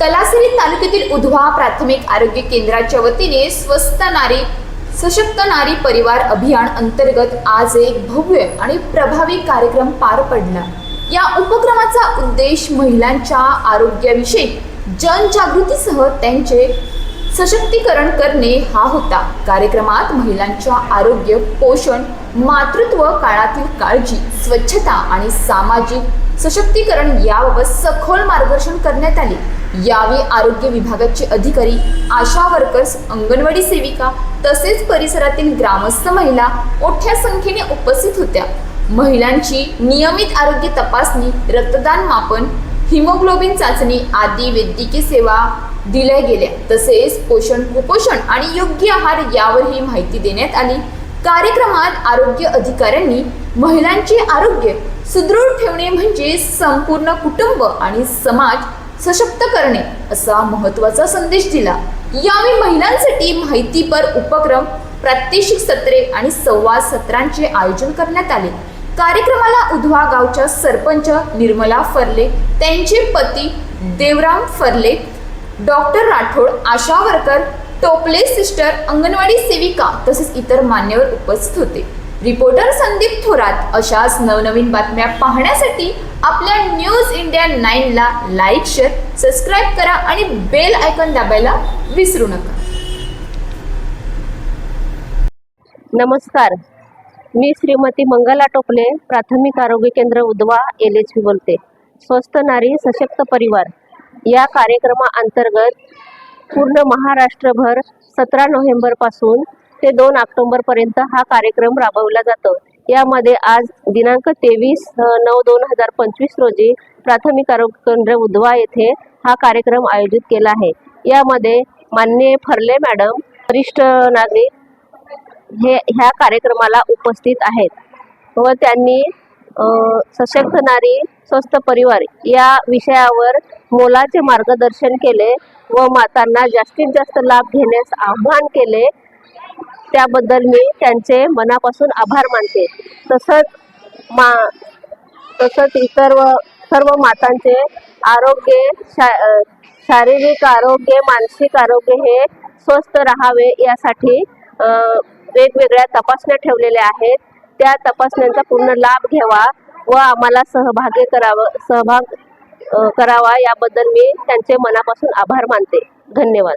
तलासरी तालुक्यातील उधवा प्राथमिक आरोग्य केंद्राच्या वतीने स्वस्त नारी सशक्त नारी परिवार अभियान अंतर्गत आज एक भव्य आणि प्रभावी कार्यक्रम पार पडला. या उपक्रमाचा उद्देश महिलांच्या आरोग्याविषयी जनजागृतीसह त्यांचे सशक्तीकरण करणे हा होता. कार्यक्रमात महिलांच्या आरोग्य पोषण मातृत्व काळातील काळजी स्वच्छता आणि सामाजिक सशक्तीकरण याबाबत सखोल मार्गदर्शन करण्यात आले. यावेळी आरोग्य विभागाचे अधिकारी आशा वर्कर्स अंगणवाडी सेविका तसेच परिसरातील ग्रामस्थ महिला मोठ्या संख्येने उपस्थित होत्या. महिलांची नियमित आरोग्य तपासणी रक्तदान मापन हिमोग्लोबिन चाचणी आदी वैद्यकीय सेवा दिल्या गेल्या. तसेच पोषण कुपोषण आणि योग्य आहार यावरही माहिती देण्यात आली. कार्यक्रमात आरोग्य अधिकाऱ्यांनी महिलांचे आरोग्य सुदृढ ठेवणे म्हणजे संपूर्ण कुटुंब आणि समाज सशक्त करणे असा महत्त्वाचा संदेश दिला. यावेळी महिलांसाठी माहितीपर उपक्रम प्रात्यक्षिक सत्रे आणि संवाद सत्रांचे आयोजन करण्यात आले. कार्यक्रमाला उधवा गावच्या सरपंच निर्मला फरले त्यांचे पती Devram Farle doctor Rathod ASHA worker Tople sister anganwadi सेविका तसेच इतर मान्यवर उपस्थित होते. रिपोर्टर संदीप थोरात अशाच नवनवीन बातम्या पाहण्यासाठी आपल्या न्यूज इंडिया नाईनला लाईक शेअर सबस्क्राईब करा आणि बेल आयकॉन दाबायला विसरू नका. नमस्कार. मी श्रीमती मंगला टोपले प्राथमिक आरोग्य केंद्र उद्वा एल एच बोलते. स्वस्त नारी सशक्त परिवार. या कार्यक्रमाअंतर्गत पूर्ण महाराष्ट्रभर सतरा नोव्हेंबरपासून ते दोन ऑक्टोंबरपर्यंत हा कार्यक्रम राबवला जातो. यामध्ये आज दिनांक तेवीस नऊ दोन हजार पंचवीस रोजी प्राथमिक आरोग्य केंद्र उधवा येथे हा कार्यक्रम आयोजित केला आहे. यामध्ये माननीय फर्ले मॅडम वरिष्ठ नागरिक हे ह्या कार्यक्रमाला उपस्थित आहेत व त्यांनी सशक्त नारी स्वस्थ परिवार या विषयावर मोलाचे मार्गदर्शन केले व मातांना जास्तीत जास्त लाभ घेण्यास आव्हान केले. त्याबद्दल मी त्यांचे मनापासून आभार मानते. तसंच मा तसंच इतर सर्व मातांचे आरोग्य शा शारीरिक आरोग्य मानसिक आरोग्य हे स्वस्थ राहावे यासाठी वेगवेगळ्या तपासण्या ठेवलेल्या आहेत. त्या तपासण्यांचा पूर्ण लाभ घ्यावा व आम्हाला सहभागी करावं सहभाग करावा याबद्दल मी त्यांचे मनापासून आभार मानते. धन्यवाद.